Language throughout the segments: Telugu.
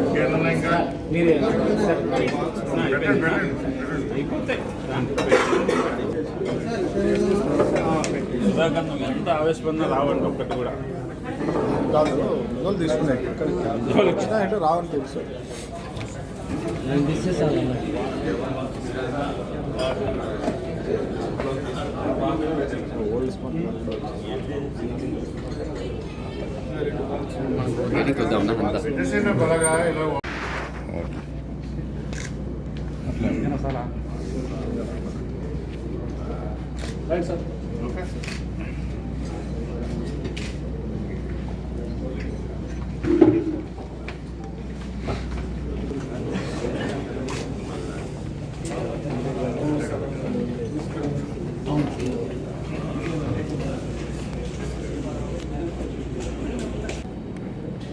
ఇంకేమన్నా మీరే పెట్టండి పెట్టండి సుధాకర్ నువ్వు ఎంత ఆవేశపడినా రావండి ఒక్కటి కూడా కాదు రోజులు తీసుకున్నాయి ఇక్కడికి వచ్చినా అంటే రావని తెలుసు ఓల్డ్ స్మార్ట్ పెట్టేసేయండి బలగా ఇలా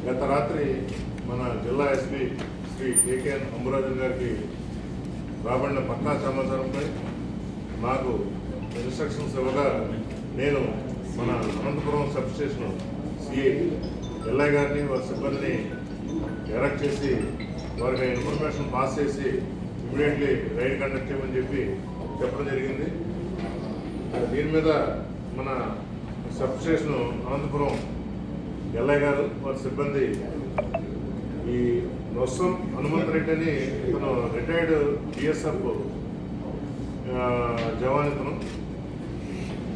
గత రాత్రి మన జిల్లా ఎస్పీ శ్రీ కేకేఎన్ అంబురాజన్ గారికి రాబడిన పక్కా సమాచారంపై నాకు ఇన్స్ట్రక్షన్స్ ఇవ్వగా నేను మన Anantapuram sub station CI LI గారిని వారి సిబ్బందిని డైరెక్ట్ చేసి వారికి ఇన్ఫర్మేషన్ పాస్ చేసి ఇమీడియట్లీ రైడ్ కండక్ట్ చేయమని చెప్పి చెప్పడం జరిగింది. దీని మీద మన సబ్ స్టేషన్ అనంతపురం ఎల్ఐ గారు వారి సిబ్బంది ఈ నొస్సం హనుమంత్ రెడ్డి అని ఇతను రిటైర్డ్ బిఎస్ఎఫ్ జవాన్ ఇతను.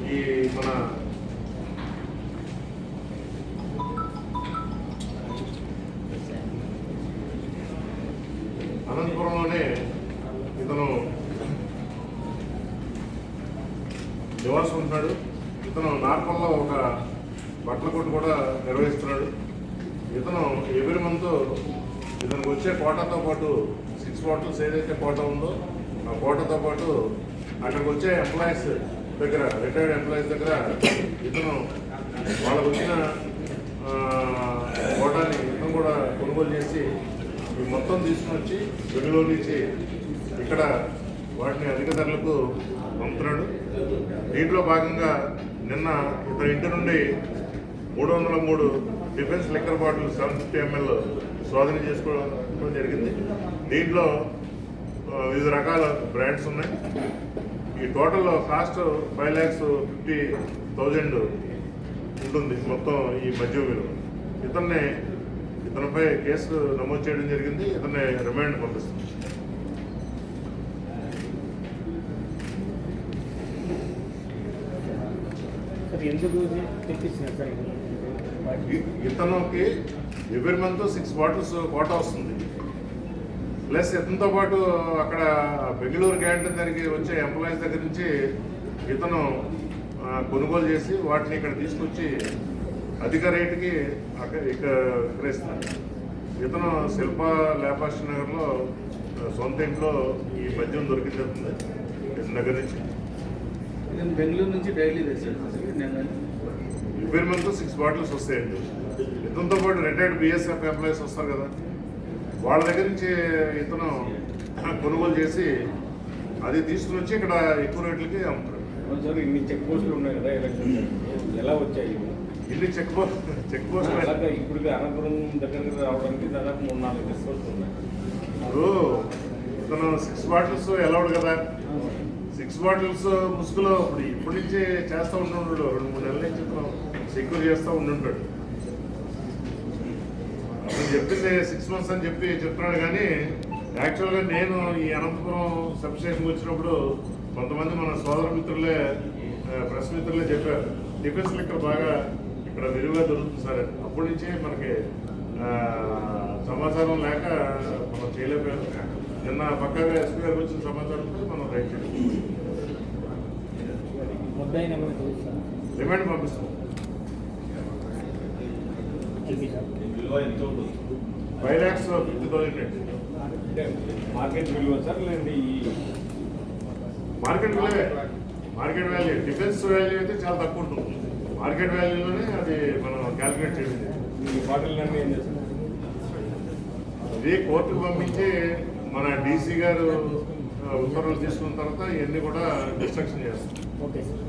ఈ మన అనంతపురంలోనే ఇతను నివాసం ఉంటున్నాడు ఇతను నార్పల్లో ఒక బట్టల కొట్టు కూడా నిర్వహిస్తున్నాడు. ఇతను ఎవరి మంత్ ఇతనికి వచ్చే కోటాతో పాటు సిక్స్ బాటిల్స్ ఏదైతే కోటా ఉందో ఆ కోటాతో పాటు అక్కడికి వచ్చే ఎంప్లాయీస్ దగ్గర రిటైర్డ్ ఎంప్లాయీస్ దగ్గర ఇతను వాళ్ళకు వచ్చిన కోటాని ఇతను కూడా కొనుగోలు చేసి ఈ మొత్తం తీసుకుని వచ్చి బెంగళూరు నుంచి ఇక్కడ వాటిని అధిక ధరలకు పంపుతున్నాడు. దీంట్లో భాగంగా నిన్న ఇతని ఇంటి నుండి మూడు వందల మూడు defence liquor bottle seven fifty ML శోధన చేసుకోవడం జరిగింది. దీంట్లో వివిధ రకాల బ్రాండ్స్ ఉన్నాయి. ఈ total cost five lakhs fifty thousand ఉంటుంది మొత్తం ఈ మద్యం విలువ. ఇతన్ని ఇతనిపై కేసు నమోదు చేయడం జరిగింది. ఇతన్ని రిమాండ్ పంపిస్తుంది. ఎందుకు తెప్పించినారు సార్ ఇది? ఇతనుకి every month six bottles quota వస్తుంది. ప్లస్ ఇతనితో పాటు అక్కడ బెంగళూరు క్యాంటీన్ దగ్గరికి వచ్చే ఎంప్లాయీస్ దగ్గర నుంచి ఇతను కొనుగోలు చేసి వాటిని ఇక్కడ తీసుకొచ్చి అధిక రేటుకి అక్కడ ఇక్కడ విక్రయిస్తున్నాడు ఇతను శిల్ప లేపాక్షి నగర్లో సొంత ఇంట్లో ఈ మద్యం దొరికింది. ఇతని దగ్గర నుంచి. బెంగళూరు నుంచి డైలీ తెచ్చాను మంత్ సిక్స్ బాటిల్స్ వస్తాయండి. ఇతనితో పాటు రిటైర్డ్ బిఎస్ఎఫ్ ఎంప్లాయీస్ వస్తారు కదా. వాళ్ళ దగ్గర నుంచి ఇతను కొనుగోలు చేసి అది తీసుకుని వచ్చి ఇక్కడ ఎక్కువ రేట్లకి అమ్ముతాడు సార్ ఇన్ని చెక్ పోస్టులు ఉన్నాయి కదా ఎలక్షన్ ఎలా వచ్చాయి? ఇన్ని చెక్ పోస్ట్ చెక్ పోస్ట్ ఇప్పుడు అనంతపురం దగ్గరికి రావడానికి దాదాపు మూడు నాలుగు చెక్ పోస్టులు ఉన్నాయి. ఇప్పుడు ఇతను సిక్స్ బాటిల్స్ ఎలౌడ్ కదా. సిక్స్ బాటిల్స్ ముసుగులో ఇప్పుడు ఇప్పటి నుంచి చేస్తూ ఉంటుంటాడు రెండు మూడు నెలల నుంచి సెక్యూర్ చేస్తూ ఉండుంటాడు. అతను చెప్పింది సిక్స్ మంత్స్ అని చెప్పి చెప్తున్నాడు కానీ యాక్చువల్గా నేను ఈ అనంతపురం సబ్ స్టేషన్కి వచ్చినప్పుడు కొంతమంది మన సోదర మిత్రులే ప్రెస్ మిత్రులే చెప్పారు డిఫెన్స్ ఇక్కడ బాగా ఇక్కడ విరివిగా దొరుకుతుంది సార్ అప్పటి నుంచే మనకి సమాచారం లేక మనం చేయలేకపోయాం. నిన్న పక్కగా ఎస్పీ గారికి వచ్చిన సమాచారంతో మనం రైట్ రిమైండ్ పంపిస్తాం. Five lakhs fifty thousand market విలువ సార్ లేదంటే ఈ market value market value defence value అయితే చాలా తక్కువ ఉంటుంది. మార్కెట్ వాల్యూలోనే అది మనం కాన్ఫిగరేట్ చేసింది ఈ బాటిల్ ఏం చేస్తారు ఇది కోర్టుకు పంపించి మన డీసీ గారు ఉత్తర్వులు తీసుకున్న తర్వాత ఇవన్నీ కూడా డిస్ట్రక్షన్ చేస్తాం ఓకే సార్.